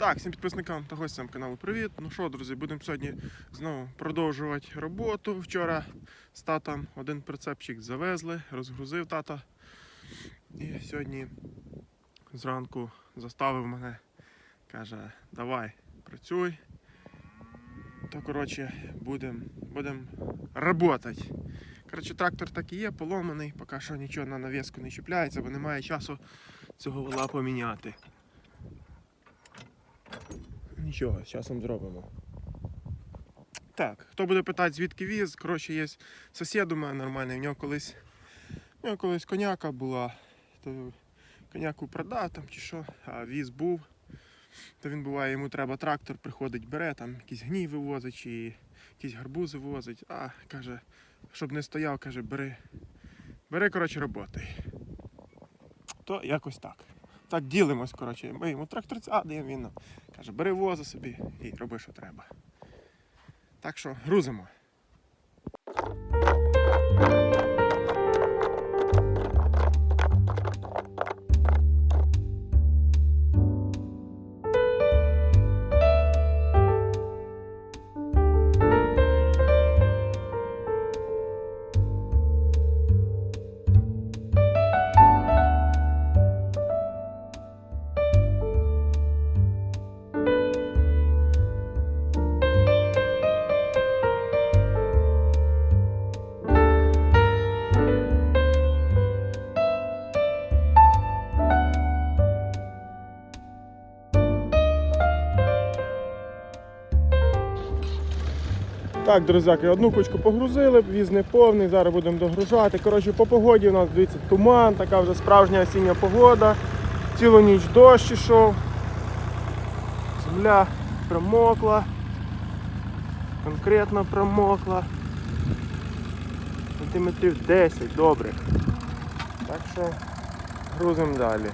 Так, всім підписникам та гостям каналу привіт. Ну що, друзі, будемо сьогодні знову продовжувати роботу. Вчора з татом один прицепчик завезли, розгрузив тата. І сьогодні зранку заставив мене, каже, давай, працюй. То коротше, будемо будем працювати. Коротше, трактор так і є, поломаний, поки що нічого на навіску не чіпляється, бо немає часу цього вола поміняти. Нічого, з часом зробимо. Так, хто буде питати, звідки віз, коротше, є сусід у мене нормальний, в нього колись, в нього колись коняка була, то коняку продав там чи що, а віз був. То він буває, йому треба трактор, приходить, бере, там якийсь гній вивозить чи якісь гарбузи вивозить, а каже, щоб не стояв, каже, бери. Бери, коротше, роботи. То якось так. Так ділимось, коротше. Ми йому трактор даємо, він нам каже, бери воза собі і роби, що треба. Так що грузимо. Так, друзяки, одну кучку погрузили, віз не повний, зараз будемо догружати. Коротше, по погоді у нас дивіться туман, така вже справжня осіння погода. Цілу ніч дощ ішов. Земля промокла. Конкретно промокла. Сантиметрів 10 добрих. Так що грузимо далі.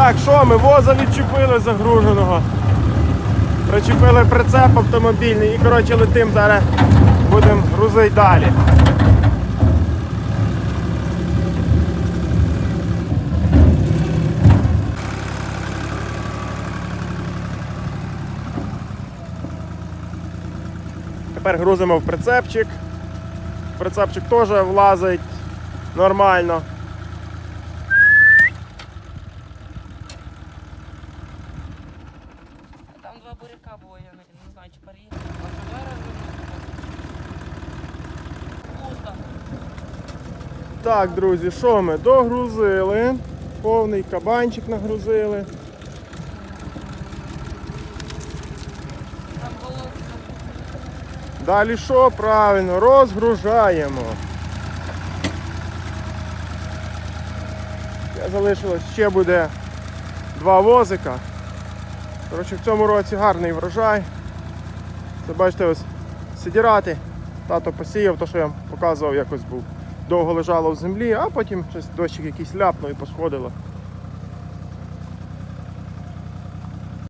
Так, що ми воза відчепили загруженого. Причепили прицеп автомобільний і коротше летим зараз будемо грузити далі. Тепер грузимо в прицепчик. Прицепчик теж влазить нормально. Там два буряка було, я не, знаю, чи пусто. Так, друзі, що ми догрузили? Повний кабанчик нагрузили. Там було Далі що? Правильно, розгружаємо. Я залишилось ще буде два возика. Коротше, в цьому році гарний врожай. Це бачите, ось сидірати. Тато посіяв, то що я вам показував, якось був. Довго лежало в землі, а потім щось дощик якийсь ляпнув і посходило.